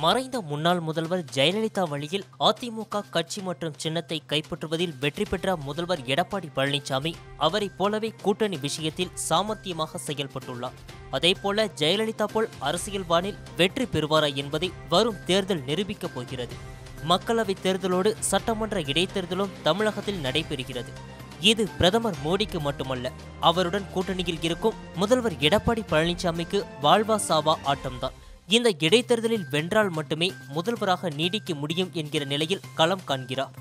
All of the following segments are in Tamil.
மறைந்த முன்னாள் முதல்வர் ஜெயலலிதா வழியில் அதிமுக கட்சி மற்றும் சின்னத்தை கைப்பற்றுவதில் வெற்றி பெற்ற முதல்வர் எடப்பாடி பழனிசாமி அவரைப் போலவே கூட்டணி விஷயத்தில் சாமர்த்தியமாக செயல்பட்டுள்ளார். அதேபோல ஜெயலலிதா போல் அரசியல் வானில் வெற்றி பெறுவாரா என்பதை வரும் தேர்தல் நிரூபிக்கப் போகிறது. மக்களவைத் தேர்தலோடு சட்டமன்ற இடைத்தேர்தலும் தமிழகத்தில் நடைபெறுகிறது. இது பிரதமர் மோடிக்கு மட்டுமல்ல அவருடன் கூட்டணியில் இருக்கும் முதல்வர் எடப்பாடி பழனிசாமிக்கு வாழ்வா சாவா ஆட்டம்தான். இந்த இடைத்தேர்தலில் வென்றால் மட்டுமே முதல்வராக நீடிக்க முடியும் என்கிற நிலையில் களம் காண்கிறார்.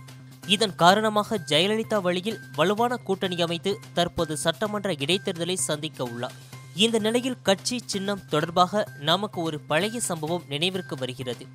இதன் காரணமாக ஜெயலலிதா வழியில் வலுவான கூட்டணி அமைத்து தற்போது சட்டமன்ற இடைத்தேர்தலை சந்திக்க உள்ளார். இந்த நிலையில் கட்சி சின்னம் தொடர்பாக நமக்கு ஒரு பழைய சம்பவம் நினைவிற்கு வருகிறது.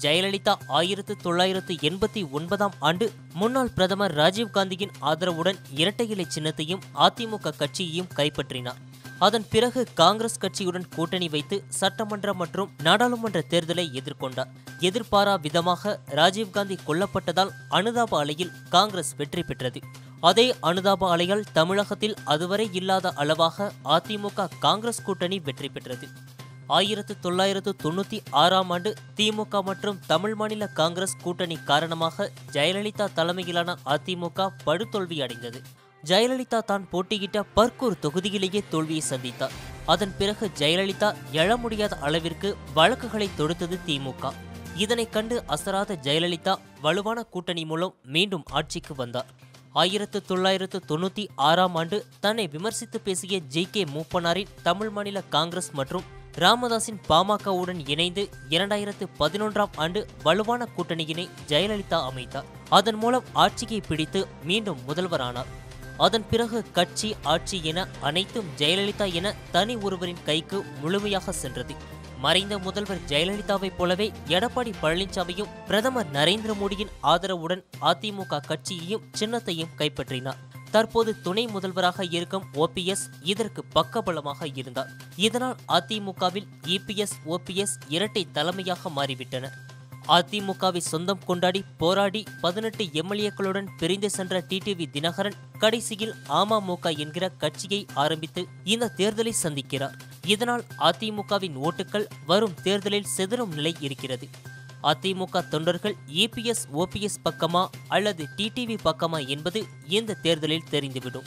ஜெயலலிதா ஆயிரத்து தொள்ளாயிரத்து எண்பத்தி ஒன்பதாம் ஆண்டு முன்னாள் பிரதமர் ராஜீவ்காந்தியின் ஆதரவுடன் இரட்டை இலை சின்னத்தையும் அதிமுக கட்சியையும் கைப்பற்றினார். அதன் பிறகு காங்கிரஸ் கட்சியுடன் கூட்டணி வைத்து சட்டமன்ற மற்றும் நாடாளுமன்ற தேர்தலை எதிர்கொண்டார். எதிர்பாரா விதமாக ராஜீவ்காந்தி கொல்லப்பட்டதால் அனுதாப அலையில் காங்கிரஸ் வெற்றி பெற்றது. அதே அனுதாப அலையால் தமிழகத்தில் அதுவரை இல்லாத அளவாக அதிமுக காங்கிரஸ் கூட்டணி வெற்றி பெற்றது. ஆயிரத்து தொள்ளாயிரத்து தொண்ணூற்றி ஆறாம் ஆண்டு திமுக மற்றும் தமிழ் மாநில காங்கிரஸ் கூட்டணி காரணமாக ஜெயலலிதா தலைமையிலான அதிமுக படுதோல்வி அடைந்தது ஜெயலலிதா தான் போட்டியிட்ட பர்கூர் தொகுதியிலேயே தோல்வியை சந்தித்தார். அதன் பிறகு ஜெயலலிதா எழ முடியாத அளவிற்கு வழக்குகளை தொடுத்தது திமுக. இதனைக் கண்டு அசராத ஜெயலலிதா வலுவான கூட்டணி மூலம் மீண்டும் ஆட்சிக்கு வந்தார். ஆயிரத்து தொள்ளாயிரத்து தொண்ணூத்தி ஆறாம் ஆண்டு தன்னை விமர்சித்து பேசிய ஜி கே மூப்பனாரின் தமிழ் மாநில காங்கிரஸ் மற்றும் ராமதாஸின் பாமகவுடன் இணைந்து இரண்டாயிரத்து பதினொன்றாம் ஆண்டு வலுவான கூட்டணியினை ஜெயலலிதா அமைத்தார். அதன் மூலம் ஆட்சியை பிடித்து மீண்டும் முதல்வரானார். அதன் பிறகு கட்சி ஆட்சி என அனைத்தும் ஜெயலலிதா என தனி ஒருவரின் கைக்கு முழுமையாக சென்றது. மறைந்த முதல்வர் ஜெயலலிதாவைப் போலவே எடப்பாடி பழனிசாமியும் பிரதமர் நரேந்திர மோடியின் ஆதரவுடன் அதிமுக கட்சியையும் சின்னத்தையும் கைப்பற்றினார். தற்போது துணை முதல்வராக இருக்கும் ஓபிஎஸ் இதற்கு பக்கபலமாக இருந்தார். இதனால் அதிமுகவில் இபிஎஸ் ஓபிஎஸ் இரட்டை தலைமையாக மாறிவிட்டனர் அதிமுகவை சொந்தம் கொண்டாடி போராடி பதினெட்டு எம்எல்ஏக்களுடன் பிரிந்து சென்ற டிடிவி தினகரன் கடைசியில் அமமுக என்கிற கட்சியை ஆரம்பித்து இந்த தேர்தலை சந்திக்கிறார். இதனால் அதிமுகவின் ஓட்டுகள் வரும் தேர்தலில் செதறும் நிலை இருக்கிறது. அதிமுக தொண்டர்கள் இபிஎஸ் ஓபிஎஸ் பக்கமா அல்லது டிடிவி பக்கமா என்பது இந்த தேர்தலில் தெரிந்துவிடும்.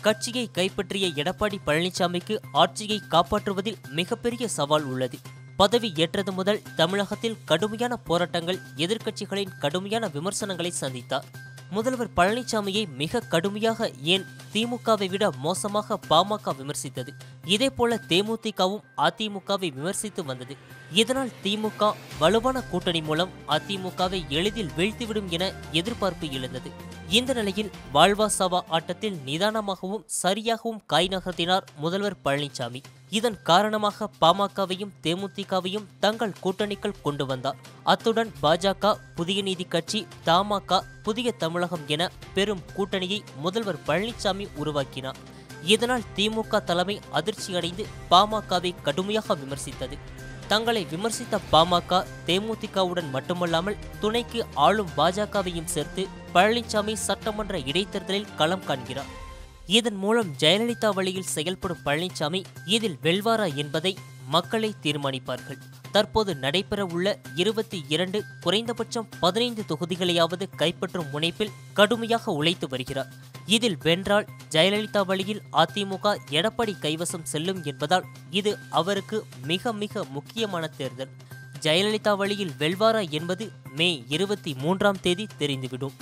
கட்சியை கைப்பற்றிய எடப்பாடி பழனிசாமிக்கு ஆட்சியை காப்பாற்றுவதில் மிகப்பெரிய சவால் உள்ளது. பதவி ஏற்றது முதல் தமிழகத்தில் கடுமையான போராட்டங்கள் எதிர்க்கட்சிகளின் கடுமையான விமர்சனங்களை சந்தித்தார். முதல்வர் பழனிசாமியை மிக கடுமையாக ஏன் திமுகவை விட மோசமாக பாமக விமர்சித்தது? இதேபோல தேமுதிகவும் அதிமுகவை விமர்சித்து வந்தது. இதனால் திமுக வலுவான கூட்டணி மூலம் அதிமுகவை எளிதில் வீழ்த்திவிடும் என எதிர்பார்ப்பு எழுந்தது. இந்த நிலையில் வாழ்வா சவா ஆட்டத்தில் நிதானமாகவும் சரியாகவும் காய் நகர்த்தினார் முதல்வர் பழனிசாமி. இதன் காரணமாக பாமகவையும் தேமுதிகவையும் தங்கள் கூட்டணிக்குள் கொண்டு வந்தார். அத்துடன் பாஜக புதிய நீதி கட்சி தமாக புதிய தமிழகம் என பெரும் கூட்டணியை முதல்வர் பழனிசாமி உருவாக்கினார். இதனால் திமுக தலைமை அதிர்ச்சியடைந்து பாமகவை கடுமையாக விமர்சித்தது. தங்களை விமர்சித்த பாமக தேமுதிகவுடன் மட்டுமல்லாமல் துணைக்கு ஆளும் பாஜகவையும் சேர்த்து பழனிசாமி சட்டமன்ற இடைத்தேர்தலில் களம் காண்கிறார். இதன் மூலம் ஜெயலலிதா வழியில் செயல்படும் பழனிசாமி இதில் வெல்வாரா என்பதை மக்களை தீர்மானிப்பார்கள். தற்போது நடைபெறவுள்ள இருபத்தி இரண்டு குறைந்தபட்சம் பதினைந்து தொகுதிகளையாவது கைப்பற்றும் முனைப்பில் கடுமையாக உழைத்து வருகிறார். இதில் வென்றால் ஜெயலலிதா வழியில் அதிமுக எடப்பாடி கைவசம் செல்லும் என்பதால் இது அவருக்கு மிக மிக முக்கியமான தேர்தல். ஜெயலலிதா வழியில் வெல்வாரா என்பது மே இருபத்தி மூன்றாம் தேதி தெரிந்துவிடும்.